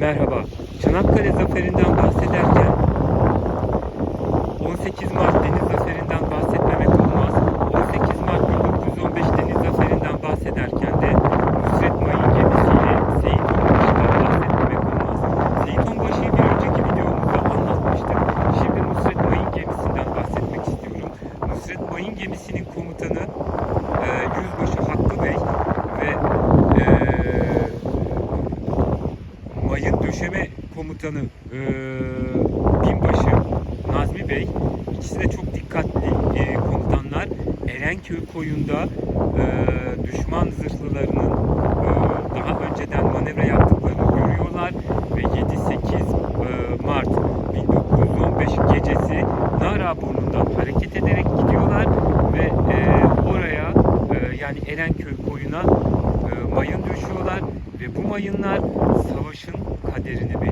Merhaba. Çanakkale Zaferi'nden bahsederken 18 Mart Deniz Zaferi'nden bahsetmemek olmaz. 18 Mart 1915 Deniz Zaferi'nden bahsederken de Nusret Mayın gemisiyle Seyit Onbaşı'dan bahsetmemek olmaz. Seyit Onbaşı'yı bir önceki videomuzda anlatmıştık. Şimdi Nusret Mayın gemisinden bahsetmek istiyorum. Nusret Mayın gemisinin komutanı e, Yüzbaşı Hakkı Bey ve e, Mayın döşeme komutanı eee binbaşı Nazmi Bey ikisi de çok dikkatli eee, komutanlar. Erenköy koyunda eee, düşman zırhlılarının eee, daha önceden manevra yaptıklarını görüyorlar ve 7-8 eee, Mart 1915 gecesi Naraburnu'ndan hareket ederek gidiyorlar ve eee, oraya eee, yani Erenköy koyuna eee, mayın düşüyorlar ve bu mayınlar savaşın kaderini belirliyor.